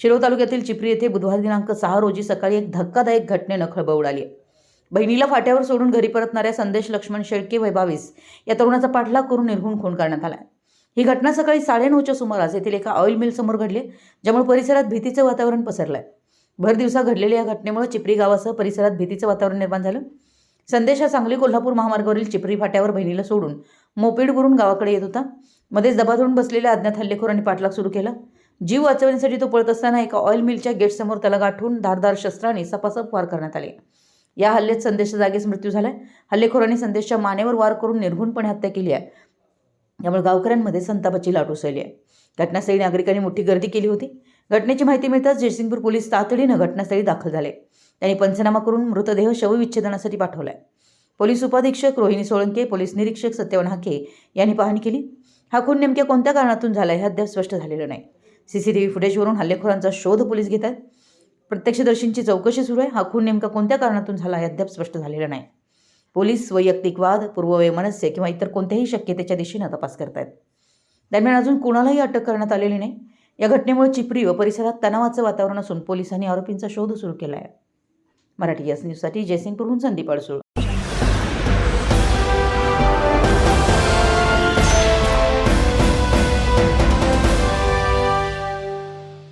शिरोळ तालुक्यातील चिपरी येथे बुधवार दिनांक सहा रोजी सकाळी एक धक्कादायक घटनेनं खळबळ उडाली. आहे. बहिणीला फाट्यावर सोडून घरी परतणाऱ्या संदेश लक्ष्मण शेळके वय बावीस या तरुणाचा पाठलाग करून निर्घून खून करण्यात आला ही घटना सकाळी साडेनऊच्या सुमारास येथील एका ऑइल मिल समोर घडली ज्यामुळे परिसरात भीतीचं वातावरण पसरलंय. भर दिवसा घडलेल्या या घटनेमुळे चिपरी गावासह परिसरात भीतीचं वातावरण निर्माण झालं. संदेश हा सांगली कोल्हापूर महामार्गावरील चिपरी फाट्यावर बहिणीला सोडून मोपेडवरून गावाकडे येत होता. मध्येच दबाधरून बसलेल्या अज्ञात हल्लेखोरांनी पाठलाग सुरू केला. जीव वाचवण्यासाठी तो पळत असताना एका ऑइल मिलच्या गेटसमोर त्याला गाठून धारदार शस्त्राने सपासप वार करण्यात आले. या हल्ल्यात संदेशच्या जागीच मृत्यू झालाय. हल्लेखोरांनी संदेशच्या मानेवर वार करून निर्घुणपणे हत्या केली आहे. त्यामुळे गावकऱ्यांमध्ये संतापाची लाट उसळली आहे. घटनास्थळी नागरिकांनी मोठी गर्दी केली होती. घटनेची माहिती मिळताच जयसिंगपूर पोलीस तातडीनं घटनास्थळी दाखल झाले. त्यांनी पंचनामा करून मृतदेह शवविच्छेदनासाठी पाठवलाय. पोलीस उपाधीक्षक रोहिणी सोळंके पोलीस निरीक्षक सत्यवान हाके यांनी पाहणी केली. हा खून नेमक्या कोणत्या कारणातून झाला हे अद्याप स्पष्ट झालेलं नाही. सी सी देवी फुटेजवरून हल्लेखोरांचा शोध पोलीस घेत आहेत. प्रत्यक्षदर्शींची चौकशी सुरू आहे. हा खून नेमका कोणत्या कारणातून झाला हे अद्याप स्पष्ट झालेलं नाही. पोलीस वैयक्तिक वाद पूर्ववैमनस्य किंवा इतर कोणत्याही शक्यतेच्या दिशेनं तपास करतायत. दरम्यान अजून कुणालाही अटक करण्यात आलेली नाही. या घटनेमुळे चिपरी व परिसरात तणावाचं वातावरण असून पोलिसांनी आरोपींचा शोध सुरू केला आहे मराठी एस न्यूजसाठी जयसिंगपूरहून संदीप अडसूळ.